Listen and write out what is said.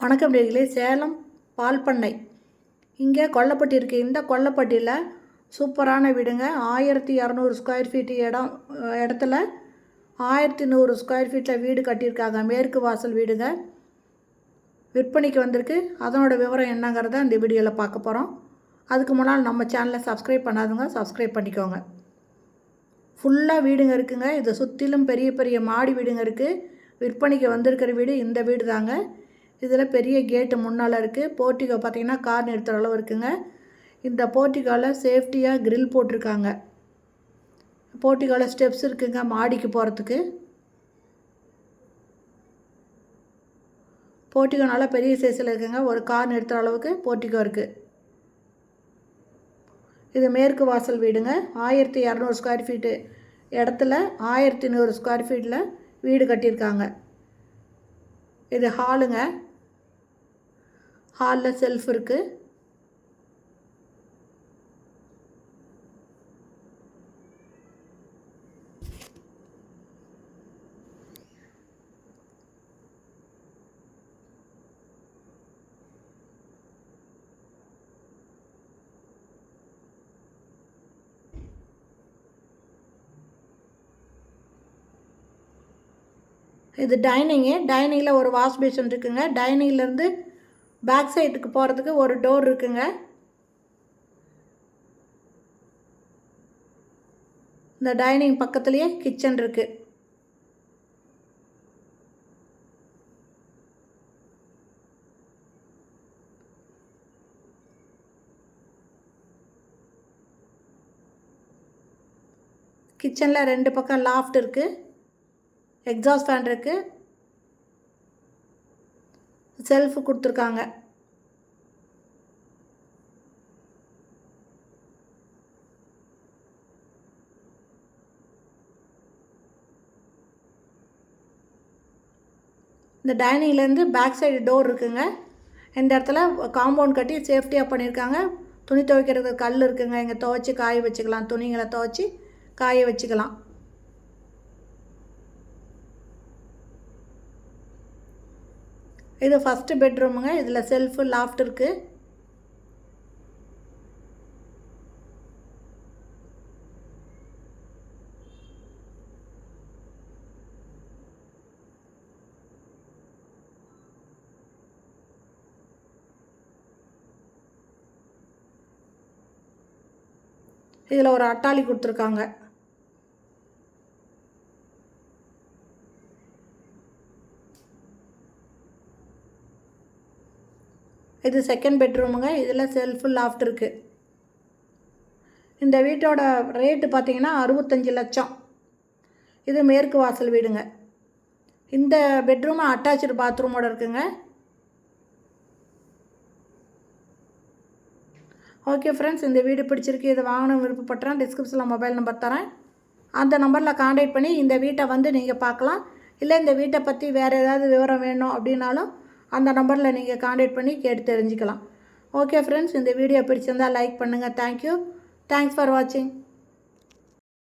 வணக்கம் நேர்களே சேலம் பால் பண்ணை இங்கே கொல்லப்பட்டி இருக்குது இந்த கொல்லப்பட்டியில் சூப்பரான வீடுங்க. ஆயிரத்தி இரநூறு ஸ்கொயர் ஃபீட் இடம் இடத்துல ஆயிரத்தி நூறு ஸ்கொயர் ஃபீட்டில் வீடு கட்டியிருக்காங்க. மேற்கு வாசல் வீடுங்க. விற்பனைக்கு வந்திருக்கு. அதனோட விவரம் என்னங்கிறத இந்த வீடியோவில் பார்க்க போகிறோம் அதுக்கு முன்னால் நம்ம சேனலை சப்ஸ்கிரைப் பண்ணாதவங்க சப்ஸ்கிரைப் பண்ணிக்கோங்க. ஃபுல்லாக வீடுங்க இருக்குங்க. இதை சுற்றிலும் பெரிய பெரிய மாடி வீடுங்க இருக்குது விற்பனைக்கு வந்திருக்கிற வீடு இந்த வீடு தாங்க இதில் பெரிய கேட்டு முன்னால் இருக்குது. போர்ட்டிகோ பார்த்தீங்கன்னா கார் நிறுத்துகிற அளவு இருக்குங்க. இந்த போர்ட்டிகோவில் சேஃப்டியாக க்ரில் போட்டிருக்காங்க. போர்ட்டிகோவில் ஸ்டெப்ஸ் இருக்குங்க மாடிக்கு போகிறதுக்கு. போர்ட்டிகோ நல்லா பெரிய சைஸில் இருக்குங்க. ஒரு கார் நிறுத்துகிற அளவுக்கு போர்ட்டிகோ இருக்குது. இது மேற்கு வாசல் வீடுங்க. ஆயிரத்தி இரநூறு ஸ்கொயர் ஃபீட்டு இடத்துல ஆயிரத்தி நூறு ஸ்கொயர் ஃபீட்டில் வீடு கட்டியிருக்காங்க. இது ஹாலுங்க ஹாலில் செல்ஃப் இருக்குது இது டைனிங்கு டைனிங்கில் ஒரு வாஷ் பேஷன் இருக்குங்க. டைனிங்லேருந்து பேக் சைடுக்கு போகிறதுக்கு ஒரு டோர் இருக்குங்க. இந்த டைனிங் பக்கத்துலேயே கிச்சன் இருக்குது கிச்சனில் ரெண்டு பக்கம் லாஃப்ட் இருக்குது எக்ஸாஸ்ட் ஃபேன் இருக்குது செல்ஃபு கொடுத்துருக்காங்க. இந்த டைனிங்லேருந்து பேக் சைடு டோர் இருக்குங்க. இந்த இடத்துல காம்பவுண்ட் கட்டி சேஃப்டியாக பண்ணியிருக்காங்க. துணி துவைக்கிறதுக்கு கல் இருக்குங்க. இங்கே துவைச்சி காய வச்சுக்கலாம். துணிங்களை துவைச்சி காய வச்சுக்கலாம். இது ஃபஸ்ட்டு பெட்ரூமுங்க இதில் செல்ஃபு லாஃப்ட் இருக்குது இதில் ஒரு அட்டாளி கொடுத்துருக்காங்க. இது செகண்ட் பெட்ரூமுங்க இதில் செல்ஃபு லாஃப்ட் இருக்குது இந்த வீட்டோட ரேட்டு பார்த்தீங்கன்னா அறுபத்தஞ்சி லட்சம். இது மேற்கு வாசல் வீடுங்க. இந்த பெட்ரூம் அட்டாச்சு பாத்ரூமோட இருக்குங்க. ஓகே ஃப்ரெண்ட்ஸ் இந்த வீடு பிடிச்சிருக்கு. இதை வாங்கணும் விருப்பப்படுறேன் டிஸ்கிரிப்ஷனில் மொபைல் நம்பர் தரேன். அந்த நம்பரில் காண்டாக்ட் பண்ணி இந்த வீட்டை வந்து நீங்கள் பார்க்கலாம். இல்லை இந்த வீட்டை பற்றி வேறு ஏதாவது விவரம் வேணும் அப்படின்னாலும் அந்த நம்பரில் நீங்கள் காண்டாக்ட் பண்ணி கேட்டு தெரிஞ்சுக்கலாம். ஓகே ஃப்ரெண்ட்ஸ் இந்த வீடியோ பிடிச்சிருந்தால் லைக் பண்ணுங்கள் தேங்க்யூ தேங்க்ஸ் ஃபார் வாட்சிங்